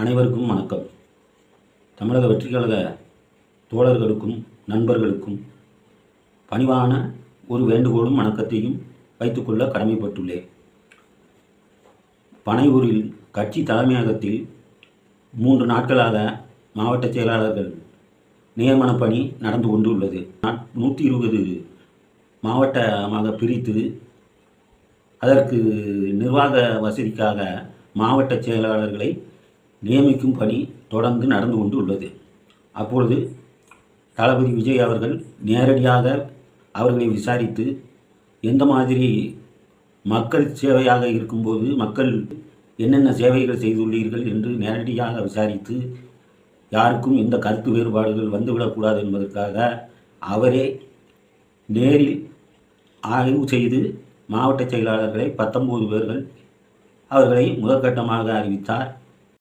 அனைவருக்கும் வணக்கம். தமிழக வெற்றிக்கழக தோழர்களுக்கும் நண்பர்களுக்கும் பணிவான ஒரு வேண்டுகோளும் வணக்கத்தையும் வைத்துக்கொள்ள கடமைப்பட்டுள்ளேன். பனையூரில் கட்சி தலைமையகத்தில் மூன்று நாட்களாக மாவட்ட செயலாளர்கள் நியமன பணி நடந்து கொண்டுள்ளது. நூற்றி இருபது மாவட்டமாக பிரித்து அதற்கு நிர்வாக வசதிக்காக மாவட்ட செயலாளர்களை நியமிக்கும் பணி தொடர்ந்து நடந்து கொண்டு உள்ளது அப்பொழுது தளபதி விஜய் அவர்கள் நேரடியாக அவர்களை விசாரித்து எந்த மாதிரி மக்கள் சேவையாக இருக்கும்போது மக்கள் என்னென்ன சேவைகள் செய்துள்ளீர்கள்? என்று நேரடியாக விசாரித்து யாருக்கும் எந்த கருத்து வேறுபாடுகள் வந்துவிடக்கூடாது என்பதற்காக அவரே நேரில் ஆய்வு செய்து மாவட்ட செயலாளர்களை பத்தொம்போது பேர்கள் அவர்களை முதற்கட்டமாக அறிவித்தார்.